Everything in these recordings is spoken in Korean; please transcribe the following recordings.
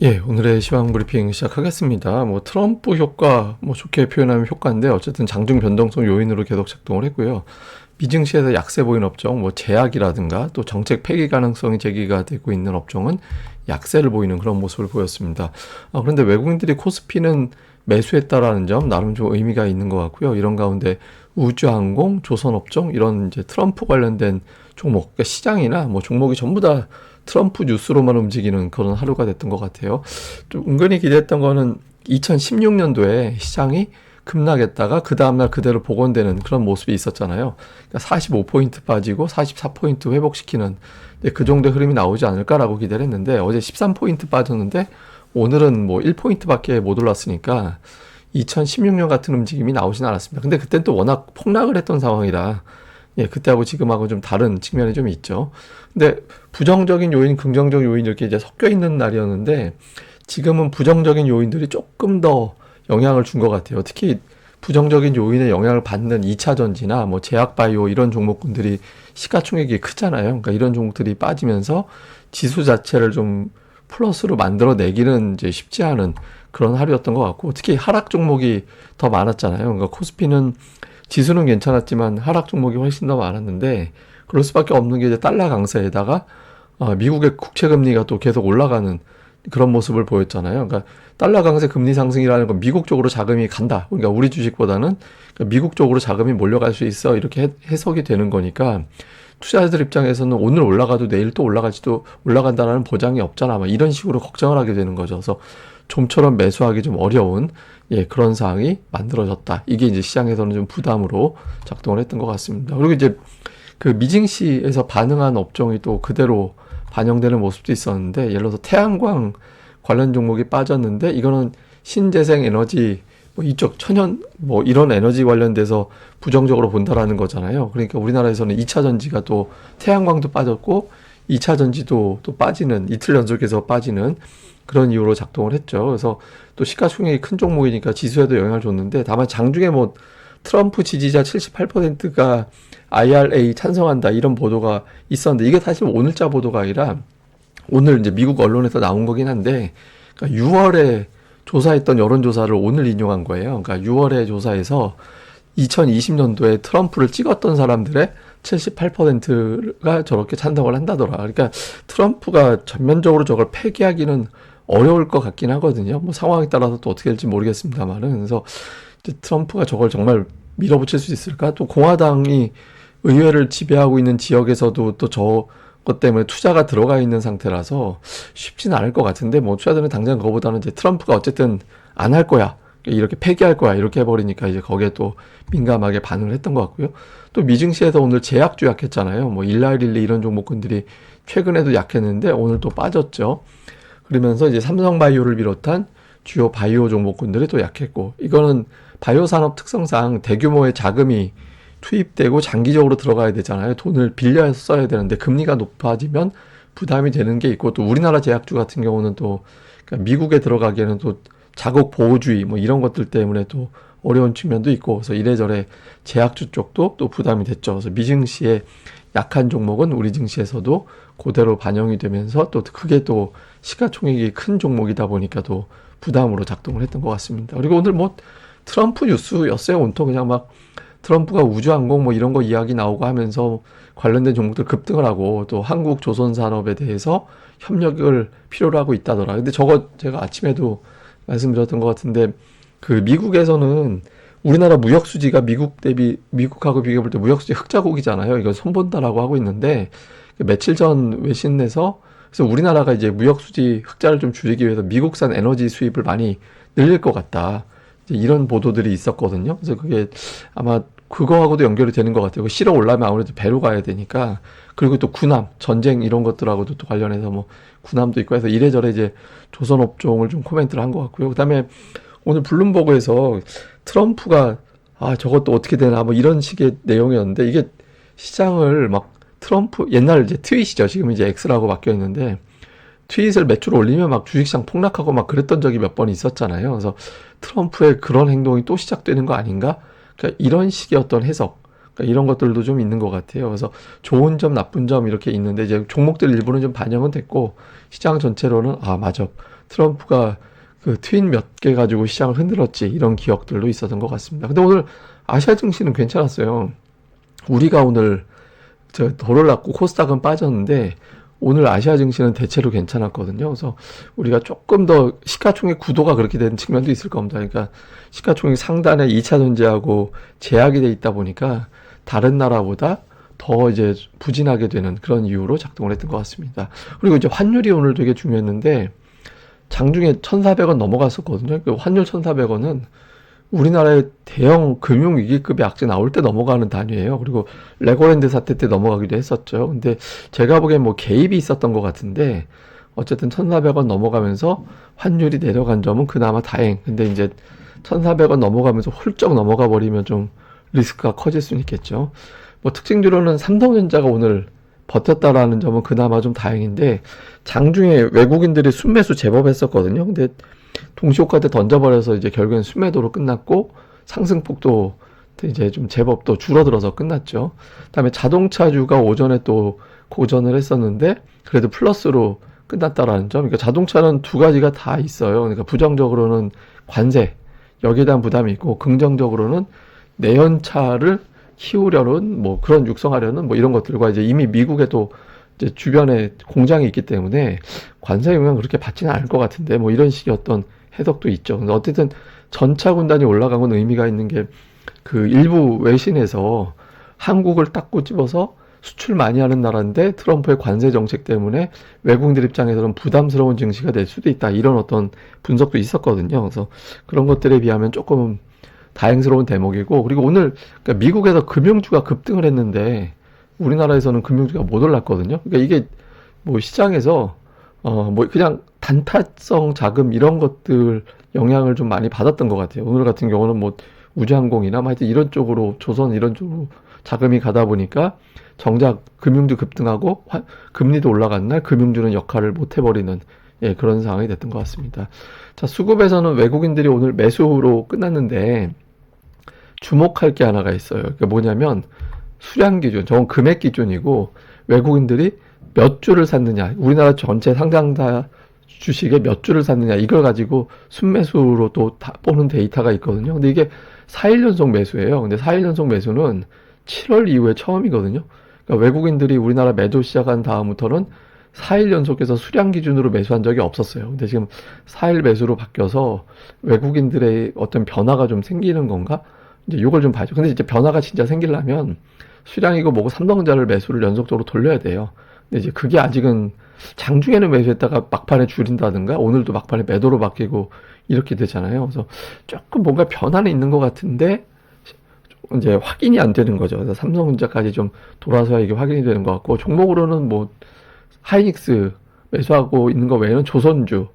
예, 오늘의 시황 브리핑 시작하겠습니다. 뭐 트럼프 효과, 뭐 좋게 표현하면 효과인데 어쨌든 장중 변동성 요인으로 계속 작동을 했고요. 미증시에서 약세 보인 업종, 뭐 제약이라든가 또 정책 폐기 가능성이 제기가 되고 있는 업종은 약세를 보이는 그런 모습을 보였습니다. 아, 그런데 외국인들이 코스피는 매수했다라는 점 나름 좀 의미가 있는 것 같고요. 이런 가운데 우주항공, 조선업종 이런 이제 트럼프 관련된 종목, 그러니까 시장이나 뭐 종목이 전부 다 트럼프 뉴스로만 움직이는 그런 하루가 됐던 것 같아요. 좀 은근히 기대했던 거는 2016년도에 시장이 급락했다가 그 다음날 그대로 복원되는 그런 모습이 있었잖아요. 그러니까 45포인트 빠지고 44포인트 회복시키는 그 정도의 흐름이 나오지 않을까라고 기대를 했는데 어제 13포인트 빠졌는데 오늘은 뭐 1포인트밖에 못 올랐으니까 2016년 같은 움직임이 나오진 않았습니다. 근데 그땐 또 워낙 폭락을 했던 상황이라 예, 그때하고 지금하고 좀 다른 측면이 좀 있죠. 근데 부정적인 요인, 긍정적 요인 이렇게 이제 섞여 있는 날이었는데 지금은 부정적인 요인들이 조금 더 영향을 준 것 같아요. 특히 부정적인 요인의 영향을 받는 2차 전지나 뭐 제약 바이오 이런 종목군들이 시가총액이 크잖아요. 그러니까 이런 종목들이 빠지면서 지수 자체를 좀 플러스로 만들어내기는 이제 쉽지 않은 그런 하루였던 것 같고 특히 하락 종목이 더 많았잖아요. 그러니까 코스피는 지수는 괜찮았지만 하락 종목이 훨씬 더 많았는데 그럴 수밖에 없는 게 이제 달러 강세에다가 어, 미국의 국채 금리가 또 계속 올라가는 그런 모습을 보였잖아요. 그러니까 달러 강세 금리 상승이라는 건 미국 쪽으로 자금이 간다. 그러니까 우리 주식보다는 그러니까 미국 쪽으로 자금이 몰려갈 수 있어 이렇게 해석이 되는 거니까 투자자들 입장에서는 오늘 올라가도 내일 또 올라갈지도 올라간다는 보장이 없잖아. 막 이런 식으로 걱정을 하게 되는 거죠. 그래서 좀처럼 매수하기 좀 어려운 예, 그런 상황이 만들어졌다. 이게 이제 시장에서는 좀 부담으로 작동을 했던 것 같습니다. 그리고 이제 그 미증시에서 반응한 업종이 또 그대로 반영되는 모습도 있었는데 예를 들어서 태양광 관련 종목이 빠졌는데 이거는 신재생 에너지 뭐 이쪽 천연 뭐 이런 에너지 관련돼서 부정적으로 본다라는 거잖아요. 그러니까 우리나라에서는 2차 전지가 또 태양광도 빠졌고 2차 전지도 또 빠지는 이틀 연속해서 빠지는 그런 이유로 작동을 했죠. 그래서 또 시가총액이 큰 종목이니까 지수에도 영향을 줬는데 다만 장중에 뭐 트럼프 지지자 78%가 IRA 찬성한다 이런 보도가 있었는데 이게 사실 오늘자 보도가 아니라 오늘 이제 미국 언론에서 나온 거긴 한데 그러니까 6월에 조사했던 여론조사를 오늘 인용한 거예요. 그러니까 6월에 조사해서 2020년도에 트럼프를 찍었던 사람들의 78%가 저렇게 찬성을 한다더라. 그러니까 트럼프가 전면적으로 저걸 폐기하기는 어려울 것 같긴 하거든요. 뭐 상황에 따라서 또 어떻게 될지 모르겠습니다만은. 그래서 트럼프가 저걸 정말 밀어붙일 수 있을까? 또 공화당이 의회를 지배하고 있는 지역에서도 또 저것 때문에 투자가 들어가 있는 상태라서 쉽지는 않을 것 같은데 뭐 투자들은 당장 그거보다는 이제 트럼프가 어쨌든 안 할 거야. 이렇게 폐기할 거야. 이렇게 해버리니까 이제 거기에 또 민감하게 반응을 했던 것 같고요. 또 미증시에서 오늘 제약주 약했잖아요. 뭐 일라일릴리 이런 종목군들이 최근에도 약했는데 오늘 또 빠졌죠. 그러면서 이제 삼성바이오를 비롯한 주요 바이오 종목군들이 또 약했고 이거는 바이오 산업 특성상 대규모의 자금이 투입되고 장기적으로 들어가야 되잖아요. 돈을 빌려서 써야 되는데 금리가 높아지면 부담이 되는 게 있고 또 우리나라 제약주 같은 경우는 또 그러니까 미국에 들어가기에는 또 자국 보호주의 뭐 이런 것들 때문에 또 어려운 측면도 있고 그래서 이래저래 제약주 쪽도 또 부담이 됐죠. 그래서 미증시의 약한 종목은 우리 증시에서도 그대로 반영이 되면서 또 크게 또 시가총액이 큰 종목이다 보니까 또 부담으로 작동을 했던 것 같습니다. 그리고 오늘 뭐 트럼프 뉴스였어요. 온통 그냥 막 트럼프가 우주항공 뭐 이런 거 이야기 나오고 하면서 관련된 종목들 급등을 하고 또 한국 조선 산업에 대해서 협력을 필요로 하고 있다더라. 근데 저거 제가 아침에도 말씀드렸던 것 같은데 그 미국에서는 우리나라 무역 수지가 미국 대비 미국하고 비교해 볼때 무역 수지 흑자국이잖아요. 이거 손본다라고 하고 있는데 그 며칠 전 외신에서 그래서 우리나라가 이제 무역 수지 흑자를 좀 줄이기 위해서 미국산 에너지 수입을 많이 늘릴 것 같다. 이런 보도들이 있었거든요. 그래서 그게 아마 그거하고도 연결이 되는 것 같아요. 실어 올라면 아무래도 배로 가야 되니까. 그리고 또 군함, 전쟁 이런 것들하고도 또 관련해서 뭐 군함도 있고 해서 이래저래 이제 조선 업종을 좀 코멘트를 한 것 같고요. 그 다음에 오늘 블룸버그에서 트럼프가 아 저것도 어떻게 되나 뭐 이런 식의 내용이었는데 이게 시장을 막 트럼프 옛날 이제 트윗이죠 지금 이제 X라고 바뀌어 있는데 트윗을 매출 올리면 막 주식시장 폭락하고 막 그랬던 적이 몇 번 있었잖아요. 그래서 트럼프의 그런 행동이 또 시작되는 거 아닌가? 그러니까 이런 식의 어떤 해석, 그러니까 이런 것들도 좀 있는 것 같아요. 그래서 좋은 점, 나쁜 점 이렇게 있는데 이제 종목들 일부는 좀 반영은 됐고 시장 전체로는 아 맞아 트럼프가 그 트윗 몇 개 가지고 시장을 흔들었지 이런 기억들도 있었던 것 같습니다. 근데 오늘 아시아 증시는 괜찮았어요. 우리가 오늘 저 도를 났고 코스닥은 빠졌는데 오늘 아시아 증시는 대체로 괜찮았거든요. 그래서 우리가 조금 더 시가총액 구도가 그렇게 된 측면도 있을 겁니다. 그러니까 시가총액 상단에 2차 전지하고 제약이 돼 있다 보니까 다른 나라보다 더 이제 부진하게 되는 그런 이유로 작동을 했던 것 같습니다. 그리고 이제 환율이 오늘 되게 중요했는데 장중에 1,400원 넘어갔었거든요. 그 환율 1,400원은 우리나라의 대형 금융 위기급의 악재 나올 때 넘어가는 단위예요. 그리고 레고랜드 사태 때 넘어가기도 했었죠. 근데 제가 보기엔 뭐 개입이 있었던 것 같은데 어쨌든 1,400원 넘어가면서 환율이 내려간 점은 그나마 다행. 근데 이제 1,400원 넘어가면서 훌쩍 넘어가 버리면 좀 리스크가 커질 수는 있겠죠. 뭐 특징적으로는 삼성전자가 오늘 버텼다라는 점은 그나마 좀 다행인데 장중에 외국인들이 순매수 제법 했었거든요. 근데 동시효과 때 던져버려서 이제 결국엔 순매도로 끝났고 상승폭도 이제 좀 제법 또 줄어들어서 끝났죠. 그다음에 자동차주가 오전에 또 고전을 했었는데 그래도 플러스로 끝났다라는 점. 그러니까 자동차는 두 가지가 다 있어요. 그러니까 부정적으로는 관세 여기에 대한 부담이 있고 긍정적으로는 내연차를 키우려는 뭐 그런 육성하려는 뭐 이런 것들과 이제 이미 미국에도 주변에 공장이 있기 때문에 관세 영향 그렇게 받지는 않을 것 같은데 뭐 이런 식의 어떤 해석도 있죠. 근데 어쨌든 전차 군단이 올라간 건 의미가 있는 게 그 일부 외신에서 한국을 딱 꼬집어서 수출 많이 하는 나라인데 트럼프의 관세 정책 때문에 외국인들 입장에서는 부담스러운 증시가 될 수도 있다. 이런 어떤 분석도 있었거든요. 그래서 그런 것들에 비하면 조금 다행스러운 대목이고 그리고 오늘 그러니까 미국에서 금융주가 급등을 했는데 우리나라에서는 금융주가 못 올랐거든요. 그러니까 이게 뭐 시장에서 어 뭐 그냥 단타성 자금 이런 것들 영향을 좀 많이 받았던 것 같아요. 오늘 같은 경우는 뭐 우주항공이나 뭐 하여튼 이런 쪽으로 조선 이런 쪽으로 자금이 가다 보니까 정작 금융주 급등하고 화, 금리도 올라간 날 금융주는 역할을 못 해버리는 예, 그런 상황이 됐던 것 같습니다. 자, 수급에서는 외국인들이 오늘 매수로 끝났는데 주목할 게 하나가 있어요. 그게 뭐냐면 수량 기준, 저건 금액 기준이고 외국인들이 몇 주를 샀느냐, 우리나라 전체 상장사 주식에 몇 주를 샀느냐 이걸 가지고 순매수로 또 보는 데이터가 있거든요. 근데 이게 4일 연속 매수예요. 근데 4일 연속 매수는 7월 이후에 처음이거든요. 그러니까 외국인들이 우리나라 매도 시작한 다음부터는 4일 연속해서 수량 기준으로 매수한 적이 없었어요. 근데 지금 4일 매수로 바뀌어서 외국인들의 어떤 변화가 좀 생기는 건가? 이제 이걸 좀 봐야죠. 근데 이제 변화가 진짜 생기려면 수량이고 뭐고 삼성전자를 매수를 연속적으로 돌려야 돼요. 근데 이제 그게 아직은 장중에는 매수했다가 막판에 줄인다든가 오늘도 막판에 매도로 바뀌고 이렇게 되잖아요. 그래서 조금 뭔가 변화는 있는 것 같은데 이제 확인이 안 되는 거죠. 그래서 삼성전자까지 좀 돌아서야 이게 확인이 되는 것 같고 종목으로는 뭐 하이닉스 매수하고 있는 거 외에는 조선주,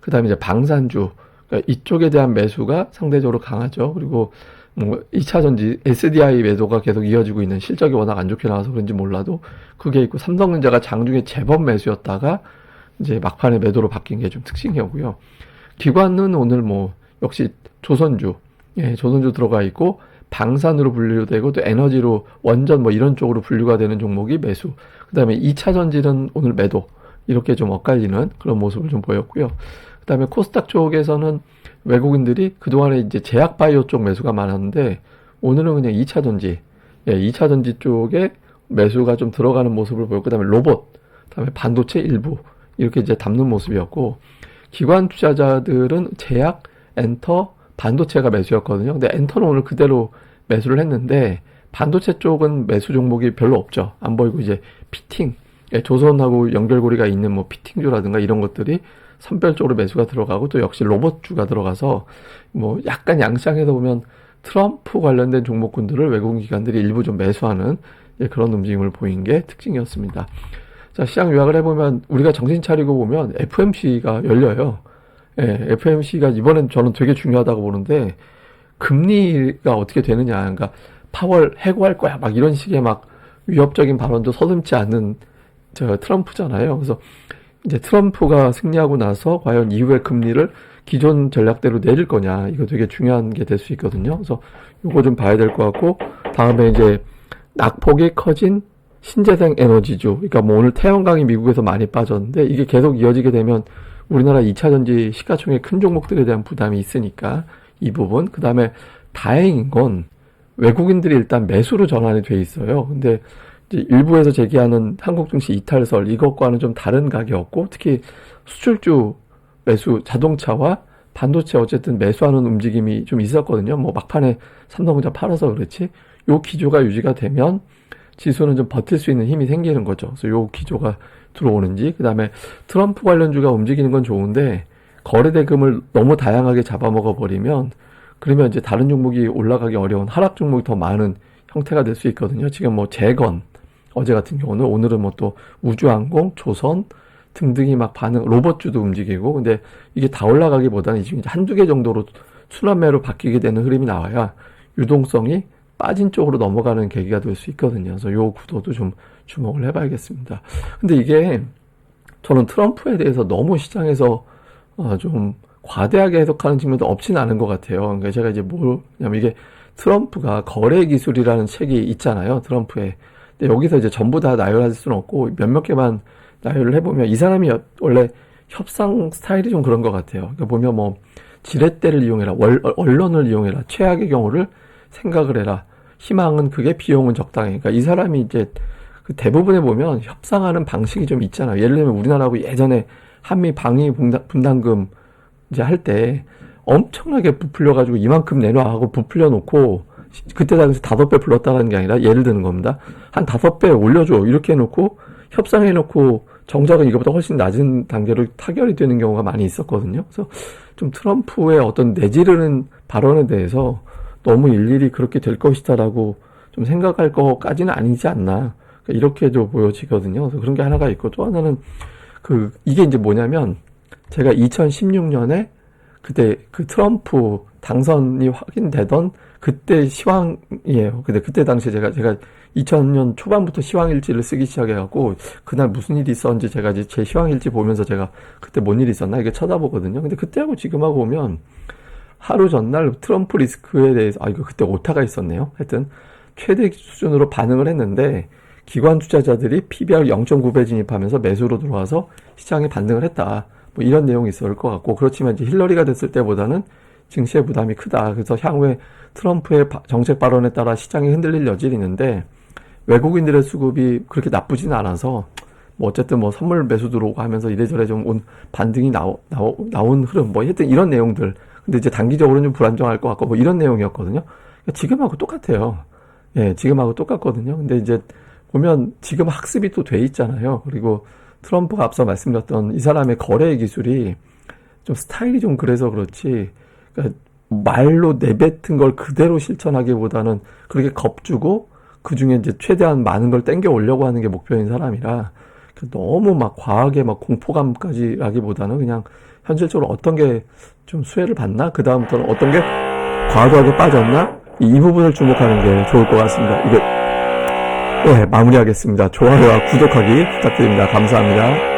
그 다음에 이제 방산주 그러니까 이쪽에 대한 매수가 상대적으로 강하죠. 그리고 뭐 2차 전지 SDI 매도가 계속 이어지고 있는 실적이 워낙 안 좋게 나와서 그런지 몰라도 그게 있고 삼성전자가 장중에 제법 매수였다가 이제 막판에 매도로 바뀐 게 좀 특징이었고요. 기관은 오늘 뭐 역시 조선주, 예, 조선주 들어가 있고 방산으로 분류되고 또 에너지로 원전 뭐 이런 쪽으로 분류가 되는 종목이 매수. 그다음에 2차 전지는 오늘 매도. 이렇게 좀 엇갈리는 그런 모습을 좀 보였고요. 그다음에 코스닥 쪽에서는 외국인들이 그동안에 이제 제약 바이오 쪽 매수가 많았는데 오늘은 그냥 2차 전지, 예, 2차 전지 쪽에 매수가 좀 들어가는 모습을 보였고 그다음에 로봇, 그다음에 반도체 일부 이렇게 이제 담는 모습이었고 기관 투자자들은 제약, 엔터, 반도체가 매수였거든요. 근데 엔터는 오늘 그대로 매수를 했는데 반도체 쪽은 매수 종목이 별로 없죠. 안 보이고 이제 피팅, 예, 조선하고 연결고리가 있는 뭐 피팅주라든가 이런 것들이 선별적으로 매수가 들어가고 또 역시 로봇주가 들어가서 뭐 약간 양상에서 보면 트럼프 관련된 종목군들을 외국인 기관들이 일부 좀 매수하는 예, 그런 움직임을 보인 게 특징이었습니다. 자, 시장 요약을 해보면 우리가 정신 차리고 보면 FMC가 열려요. 예, FMC가 이번엔 저는 되게 중요하다고 보는데 금리가 어떻게 되느냐. 그러니까 파월 해고할 거야. 막 이런 식의 막 위협적인 발언도 서슴지 않는 저 트럼프잖아요. 그래서 이제 트럼프가 승리하고 나서 과연 이후의 금리를 기존 전략대로 내릴 거냐 이거 되게 중요한 게 될 수 있거든요. 그래서 이거 좀 봐야 될 것 같고 다음에 이제 낙폭이 커진 신재생 에너지주 그러니까 뭐 오늘 태양광이 미국에서 많이 빠졌는데 이게 계속 이어지게 되면 우리나라 2차 전지 시가총액 큰 종목들에 대한 부담이 있으니까 이 부분. 그 다음에 다행인 건 외국인들이 일단 매수로 전환이 돼 있어요. 근데 일부에서 제기하는 한국 증시 이탈설 이것과는 좀 다른 가격고 특히 수출주 매수 자동차와 반도체 어쨌든 매수하는 움직임이 좀 있었거든요. 뭐 막판에 삼성전자 팔아서 그렇지. 요 기조가 유지가 되면 지수는 좀 버틸 수 있는 힘이 생기는 거죠. 그래서 요 기조가 들어오는지 그다음에 트럼프 관련주가 움직이는 건 좋은데 거래 대금을 너무 다양하게 잡아먹어 버리면 그러면 이제 다른 종목이 올라가기 어려운 하락 종목이 더 많은 형태가 될 수 있거든요. 지금 뭐 재건 어제 같은 경우는 오늘은 뭐 또 우주항공, 조선 등등이 막 반응, 로봇주도 움직이고, 근데 이게 다 올라가기보다는 지금 이제 한두 개 정도로 순환매로 바뀌게 되는 흐름이 나와야 유동성이 빠진 쪽으로 넘어가는 계기가 될 수 있거든요. 그래서 요 구도도 좀 주목을 해봐야겠습니다. 근데 이게 저는 트럼프에 대해서 너무 시장에서 어, 좀 과대하게 해석하는 측면도 없지는 않은 것 같아요. 그러니까 제가 이제 뭐냐면 이게 트럼프가 거래 기술이라는 책이 있잖아요. 트럼프에. 근데 여기서 이제 전부 다 나열할 수는 없고 몇몇 개만 나열을 해보면 이 사람이 여- 원래 협상 스타일이 좀 그런 것 같아요. 그러니까 보면 뭐 지렛대를 이용해라, 월- 언론을 이용해라, 최악의 경우를 생각을 해라. 희망은 그게 비용은 적당해. 그러니까 이 사람이 이제 그 대부분에 보면 협상하는 방식이 좀 있잖아요. 예를 들면 우리나라하고 예전에 한미 방위 분담- 분담금 이제 할 때 엄청나게 부풀려가지고 이만큼 내놔 하고 부풀려 놓고 그때 당시 다섯 배 불렀다는 게 아니라 예를 드는 겁니다. 한 다섯 배 올려줘 이렇게 해놓고 협상해놓고 정작은 이거보다 훨씬 낮은 단계로 타결이 되는 경우가 많이 있었거든요. 그래서 좀 트럼프의 어떤 내지르는 발언에 대해서 너무 일일이 그렇게 될 것이다라고 좀 생각할 것까지는 아니지 않나. 그러니까 이렇게도 보여지거든요. 그래서 그런 게 하나가 있고 또 하나는 그 이게 이제 뭐냐면 제가 2016년에 그때 그 트럼프 당선이 확인되던 그때 시황이에요. 근데 그때 당시에 제가 제가 2000년 초반부터 시황일지를 쓰기 시작해갖고 그날 무슨 일이 있었는지 제가 이제 제 시황일지 보면서 제가 그때 뭔 일이 있었나 이게 쳐다보거든요. 근데 그때하고 지금하고 보면 하루 전날 트럼프 리스크에 대해서 아 이거 그때 오타가 있었네요. 하여튼 최대 수준으로 반응을 했는데 기관 투자자들이 PBR 0.9배 진입하면서 매수로 들어와서 시장에 반등을 했다. 뭐 이런 내용이 있을 것 같고 그렇지만 이제 힐러리가 됐을 때보다는 증시의 부담이 크다. 그래서 향후에 트럼프의 바- 정책 발언에 따라 시장이 흔들릴 여지는 있는데 외국인들의 수급이 그렇게 나쁘지는 않아서 뭐 어쨌든 뭐 선물 매수 들어오고 하면서 이래저래 좀 온 반등이 나오, 나오, 나온 흐름 뭐 하여튼 이런 내용들 근데 이제 단기적으로는 좀 불안정할 것 같고 뭐 이런 내용이었거든요. 그러니까 지금하고 똑같아요. 예, 지금하고 똑같거든요. 근데 이제 보면 지금 학습이 또 돼 있잖아요. 그리고 트럼프가 앞서 말씀드렸던 이 사람의 거래 기술이 좀 스타일이 좀 그래서 그렇지. 그러니까 말로 내뱉은 걸 그대로 실천하기보다는 그렇게 겁주고 그 중에 이제 최대한 많은 걸 땡겨 오려고 하는 게 목표인 사람이라 그 너무 막 과하게 막 공포감까지라기보다는 그냥 현실적으로 어떤 게 좀 수혜를 받나 그 다음부터는 어떤 게 과도하게 빠졌나 이 부분을 주목하는 게 좋을 것 같습니다. 이거 네, 마무리하겠습니다. 좋아요와 구독하기 부탁드립니다. 감사합니다.